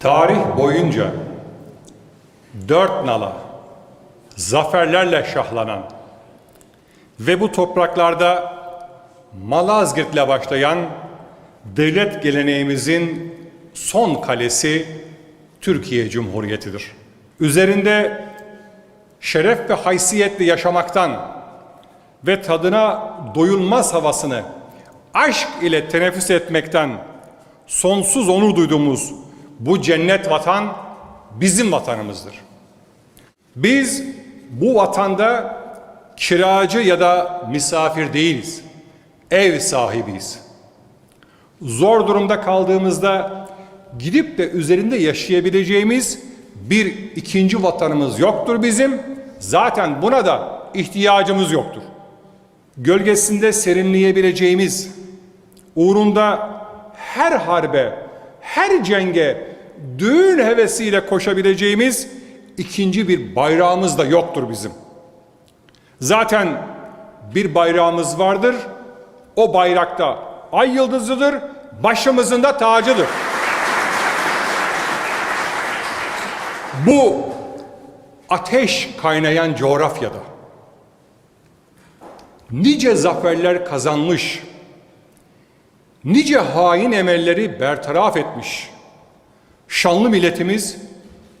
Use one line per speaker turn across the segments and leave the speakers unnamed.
Tarih boyunca dört nala zaferlerle şahlanan ve bu topraklarda Malazgirt'le başlayan devlet geleneğimizin son kalesi Türkiye Cumhuriyeti'dir. Üzerinde şeref ve haysiyetle yaşamaktan ve tadına doyulmaz havasını aşk ile teneffüs etmekten sonsuz onur duyduğumuz bu cennet vatan bizim vatanımızdır. Biz bu vatanda kiracı ya da misafir değiliz. Ev sahibiyiz. Zor durumda kaldığımızda gidip de üzerinde yaşayabileceğimiz bir ikinci vatanımız yoktur bizim. Zaten buna da ihtiyacımız yoktur. Gölgesinde serinleyebileceğimiz, uğrunda her harbe, her cenge düğün hevesiyle koşabileceğimiz ikinci bir bayrağımız da yoktur bizim. Zaten bir bayrağımız vardır. O bayrakta ay yıldızıdır, başımızın da tacıdır. Bu ateş kaynayan coğrafyada nice zaferler kazanmış, nice hain emelleri bertaraf etmiş. Şanlı milletimiz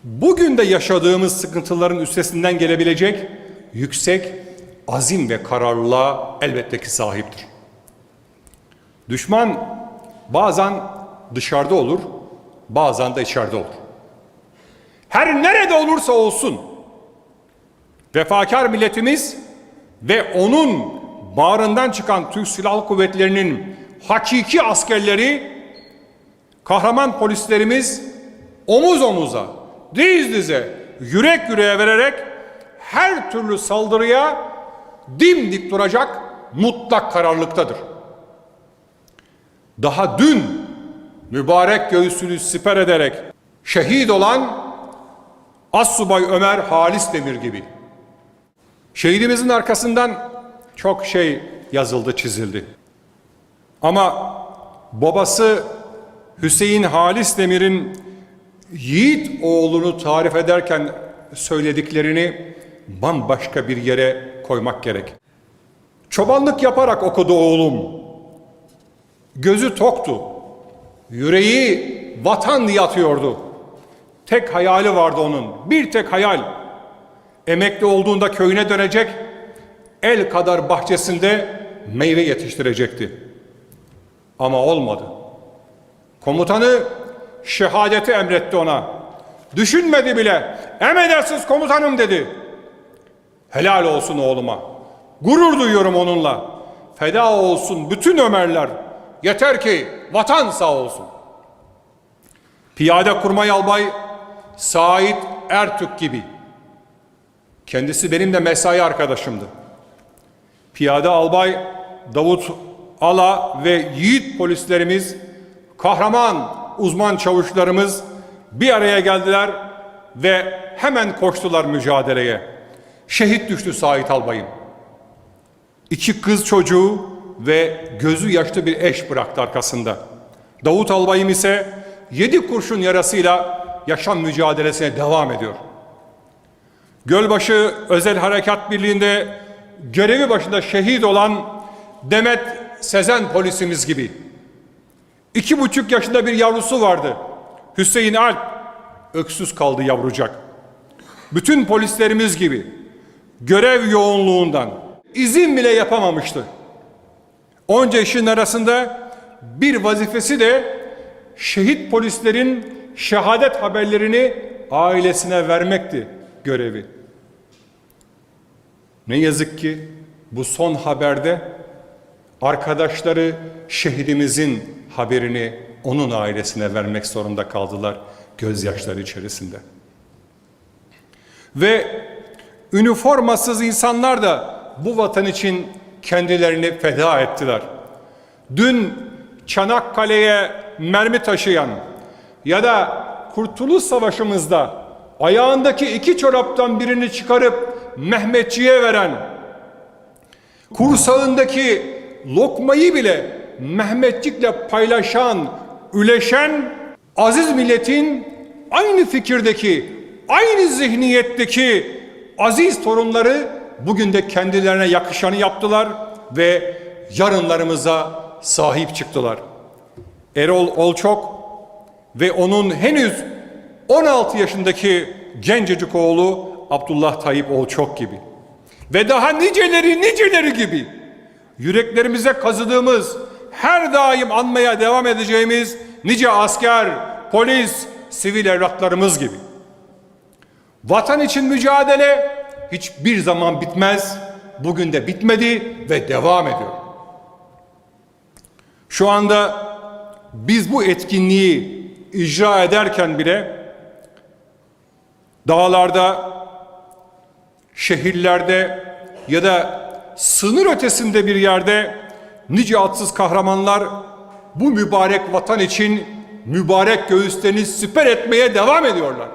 bugün de yaşadığımız sıkıntıların üstesinden gelebilecek yüksek azim ve kararlılığa elbette ki sahiptir. Düşman bazen dışarıda olur, bazen de içeride olur. Her nerede olursa olsun vefakar milletimiz ve onun bağrından çıkan Türk Silahlı Kuvvetleri'nin hakiki askerleri, kahraman polislerimiz omuz omuza, diz dize, yürek yüreğe vererek her türlü saldırıya dimdik duracak mutlak kararlılıktadır. Daha dün mübarek göğsünü siper ederek şehit olan Assubay Ömer Halis Demir gibi. Şehidimizin arkasından çok şey yazıldı, çizildi. Ama babası Hüseyin Halis Demir'in yiğit oğlunu tarif ederken söylediklerini bambaşka bir yere koymak gerek. Çobanlık yaparak okudu oğlum. Gözü toktu. Yüreği vatan diye. Tek hayali vardı onun. Bir tek hayal. Emekli olduğunda köyüne dönecek, el kadar bahçesinde meyve yetiştirecekti. Ama olmadı. Komutanı şehadeti emretti ona. Düşünmedi bile. Emredersiniz komutanım dedi. Helal olsun oğluma. Gurur duyuyorum onunla. Feda olsun bütün Ömerler. Yeter ki vatan sağ olsun. Piyade kurmay albay Sait Ertürk gibi. Kendisi benim de mesai arkadaşımdı. Piyade albay Davut Ala ve yiğit polislerimiz, kahraman uzman çavuşlarımız bir araya geldiler ve hemen koştular mücadeleye. Şehit düştü Sait albayım. İki kız çocuğu ve gözü yaşlı bir eş bıraktı arkasında. Davut albayım ise yedi kurşun yarasıyla yaşam mücadelesine devam ediyor. Gölbaşı Özel Harekat Birliği'nde görevi başında şehit olan Demet Sezen polisimiz gibi. İki buçuk yaşında bir yavrusu vardı. Hüseyin Alp öksüz kaldı yavrucak. Bütün polislerimiz gibi görev yoğunluğundan izin bile yapamamıştı. Onca işin arasında bir vazifesi de şehit polislerin şehadet haberlerini ailesine vermekti görevi. Ne yazık ki bu son haberde arkadaşları şehidimizin haberini onun ailesine vermek zorunda kaldılar gözyaşları içerisinde. Ve üniformasız insanlar da bu vatan için kendilerini feda ettiler. Dün Çanakkale'ye mermi taşıyan ya da Kurtuluş Savaşı'mızda ayağındaki iki çoraptan birini çıkarıp Mehmetçiye veren, kursağındaki lokmayı bile Mehmetçikle paylaşan, üleşen aziz milletin aynı fikirdeki, aynı zihniyetteki aziz torunları bugün de kendilerine yakışanı yaptılar ve yarınlarımıza sahip çıktılar. Erol Olçok ve onun henüz 16 yaşındaki gencecik oğlu Abdullah Tayyip Olçok gibi ve daha niceleri niceleri gibi yüreklerimize kazıdığımız her daim anmaya devam edeceğimiz nice asker, polis, sivil evlatlarımız gibi. Vatan için mücadele hiçbir zaman bitmez. Bugün de bitmedi ve devam ediyor. Şu anda biz bu etkinliği icra ederken bile dağlarda, şehirlerde ya da sınır ötesinde bir yerde nice atsız kahramanlar bu mübarek vatan için mübarek göğüslerini siper etmeye devam ediyorlar.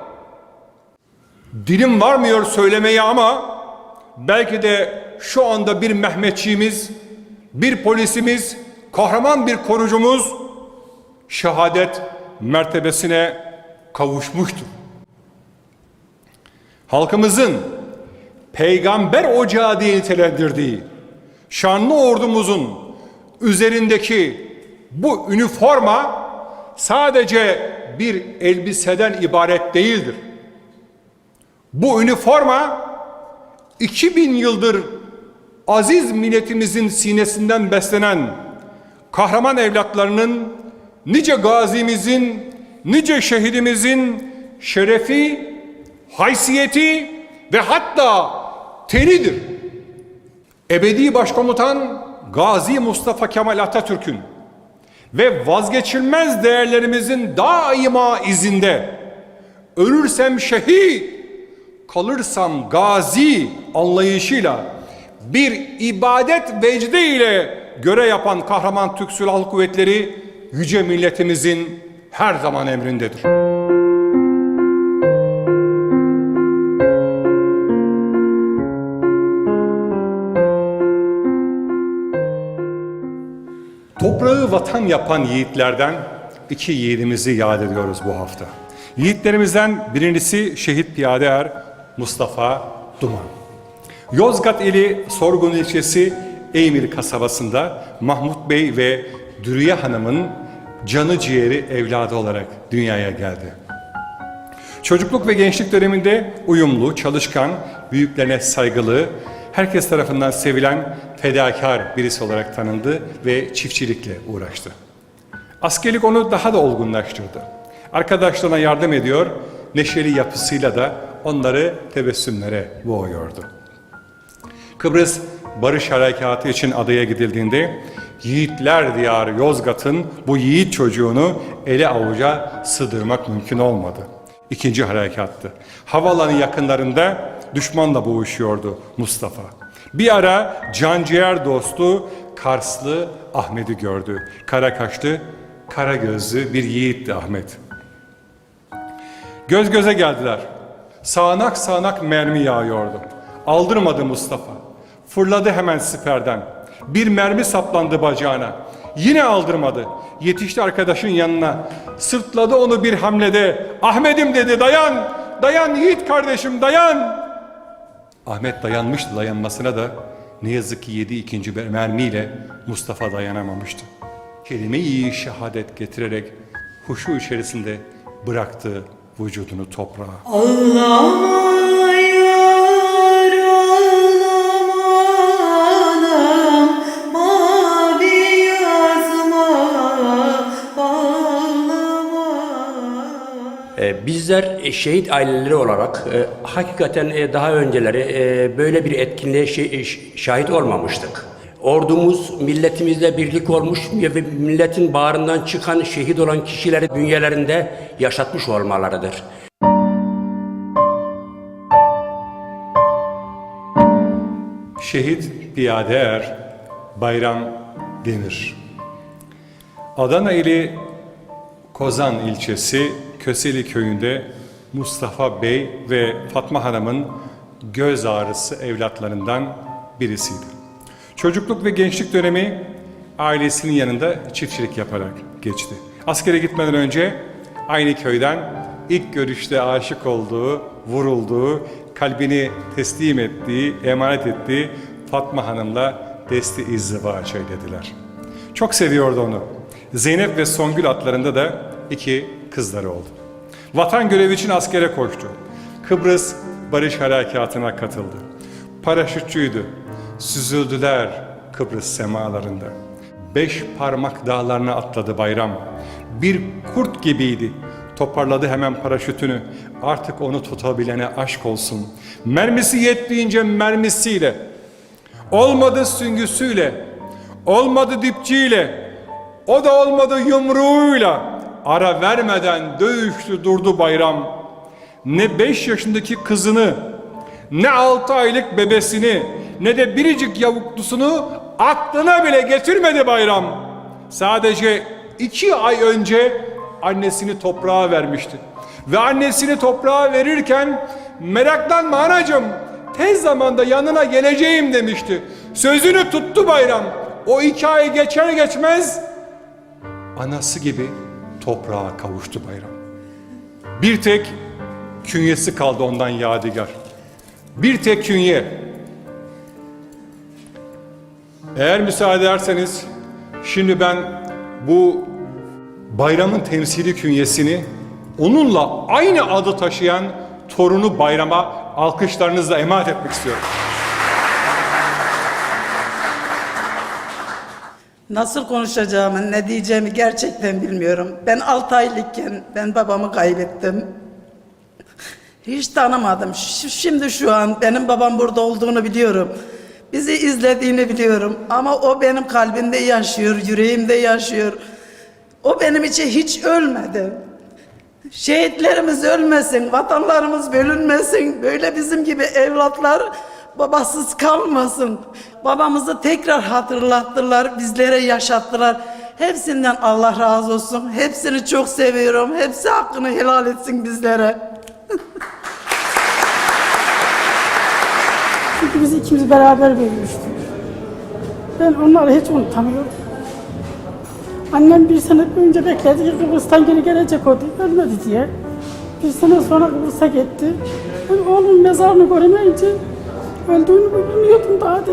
Dilim varmıyor söylemeye ama belki de şu anda bir Mehmetçiğimiz, bir polisimiz, kahraman bir korucumuz şehadet mertebesine kavuşmuştur. Halkımızın peygamber ocağı diye nitelendirdiği şanlı ordumuzun üzerindeki bu üniforma sadece bir elbiseden ibaret değildir. Bu üniforma 2000 yıldır aziz milletimizin sinesinden beslenen kahraman evlatlarının, nice gazimizin, nice şehidimizin şerefi, haysiyeti ve hatta tenidir. Ebedi Başkomutan Gazi Mustafa Kemal Atatürk'ün ve vazgeçilmez değerlerimizin daima izinde ölürsem şehit, kalırsam gazi anlayışıyla bir ibadet vecdi ile göre yapan kahraman Türk Silahlı Kuvvetleri yüce milletimizin her zaman emrindedir. Toprağı vatan yapan yiğitlerden iki yiğidimizi yad ediyoruz bu hafta. Yiğitlerimizden birincisi şehit piyade er Mustafa Duman. Yozgat ili Sorgun ilçesi Eymir kasabasında Mahmut Bey ve Dürüye Hanım'ın canı ciğeri evladı olarak dünyaya geldi. Çocukluk ve gençlik döneminde uyumlu, çalışkan, büyüklerine saygılı, herkes tarafından sevilen fedakar birisi olarak tanındı ve çiftçilikle uğraştı. Askerlik onu daha da olgunlaştırdı. Arkadaşlarına yardım ediyor, neşeli yapısıyla da onları tebessümlere boğuyordu. Kıbrıs Barış Harekatı için adaya gidildiğinde Yiğitler Diyarı Yozgat'ın bu yiğit çocuğunu ele avuca sığdırmak mümkün olmadı. İkinci harekattı. Havalanı yakınlarında düşmanla boğuşuyordu Mustafa. Bir ara canciğer dostu Karslı Ahmet'i gördü. Kara kaşlı, kara gözlü bir yiğitti Ahmet. Göz göze geldiler. Sağanak sağanak mermi yağıyordu. Aldırmadı Mustafa. Fırladı hemen siperden. Bir mermi saplandı bacağına. Yine aldırmadı. Yetişti arkadaşın yanına. Sırtladı onu bir hamlede. Ahmet'im dedi dayan. Dayan yiğit kardeşim dayan. Ahmet dayanmıştı dayanmasına da ne yazık ki yedi ikinci bir mermiyle Mustafa dayanamamıştı. Kelime-i şehadet getirerek huşu içerisinde bıraktı vücudunu toprağa.
Ağlama
Bizler e, şehit aileleri olarak e, hakikaten e, daha önceleri e, böyle bir etkinliğe e, şahit olmamıştık. Ordumuz milletimizle birlik olmuş ve milletin bağrından çıkan şehit olan kişileri bünyelerinde yaşatmış olmalarıdır.
Şehit Piyade Er Bayram Demir Adana ili Kozan ilçesi Köseli köyünde Mustafa Bey ve Fatma Hanım'ın göz ağrısı evlatlarından birisiydi. Çocukluk ve gençlik dönemi ailesinin yanında çiftçilik yaparak geçti. Askere gitmeden önce aynı köyden ilk görüşte aşık olduğu, vurulduğu, kalbini teslim ettiği, emanet ettiği Fatma Hanım'la desti izdivaç eylediler. Çok seviyordu onu. Zeynep ve Songül adlarında da iki kızları oldu. Vatan görevi için askere koştu. Kıbrıs Barış Harekatı'na katıldı. Paraşütçüydü. Süzüldüler Kıbrıs semalarında. Beş parmak dağlarına atladı bayram. Bir kurt gibiydi. Toparladı hemen paraşütünü. Artık onu tutabilene aşk olsun. Mermisi yettiğince mermisiyle. Olmadı süngüsüyle. Olmadı dipçiyle. O da olmadı yumruğuyla. Ara vermeden dövüştü durdu bayram. Ne beş yaşındaki kızını, ne altı aylık bebesini, ne de biricik yavuklusunu aklına bile getirmedi bayram. Sadece iki ay önce annesini toprağa vermişti. Ve annesini toprağa verirken meraklanma anacığım tez zamanda yanına geleceğim demişti. Sözünü tuttu bayram. O iki ay geçer geçmez anası gibi toprağa kavuştu bayram. Bir tek künyesi kaldı ondan yadigar. Bir tek künye. Eğer müsaade ederseniz şimdi ben bu bayramın temsili künyesini onunla aynı adı taşıyan torunu bayrama alkışlarınızla emanet etmek istiyorum.
Nasıl konuşacağımı, ne diyeceğimi gerçekten bilmiyorum. Ben 6 aylıkken ben babamı kaybettim. Hiç tanımadım. Şimdi şu an benim babam burada olduğunu biliyorum. Bizi izlediğini biliyorum. Ama o benim kalbimde yaşıyor, yüreğimde yaşıyor. O benim için hiç ölmedi. Şehitlerimiz ölmesin, vatanlarımız bölünmesin. Böyle bizim gibi evlatlar babasız kalmasın. Babamızı tekrar hatırlattılar, bizlere yaşattılar. Hepsinden Allah razı olsun. Hepsini çok seviyorum. Hepsi hakkını helal etsin bizlere.
Çünkü biz ikimiz beraber büyümüştük. Ben onları hiç unutamıyorum. Annem bir sene boyunca bekledi ki Kıbrıs'tan geri gelecek o diye, ölmedi diye. Bir sene sonra Kıbrıs'a gitti. Ben oğlum mezarını göremeyince öldüğünü bilmiyordum daha dedi.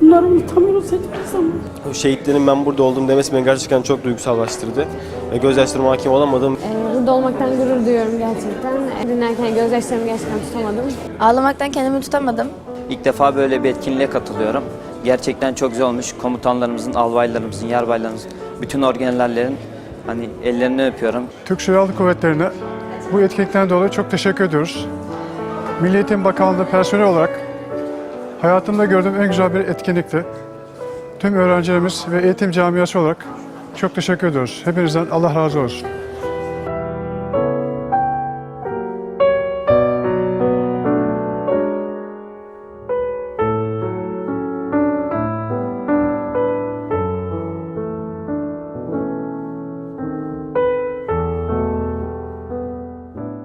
Bunları unutamıyoruz hiçbir zaman.
O şehitlerin ben burada olduğum demesi beni gerçekten çok duygusallaştırdı. Ve gözyaşlarıma hakim olamadım.
Ee, Burada olmaktan gurur duyuyorum gerçekten. Ee, Dinlerken gözyaşlarımı gerçekten tutamadım.
Ağlamaktan kendimi tutamadım.
İlk defa böyle bir etkinliğe katılıyorum. Gerçekten çok güzel olmuş. Komutanlarımızın, albaylarımızın, yarbaylarımızın, bütün orgenerallerin hani ellerini öpüyorum.
Türk Silahlı Kuvvetleri'ne bu etkinlikten dolayı çok teşekkür ediyoruz. Milli Eğitim Bakanlığı personeli olarak hayatımda gördüğüm en güzel bir etkinlikti. Tüm öğrencilerimiz ve eğitim camiası olarak çok teşekkür ediyoruz. Hepinizden Allah razı olsun.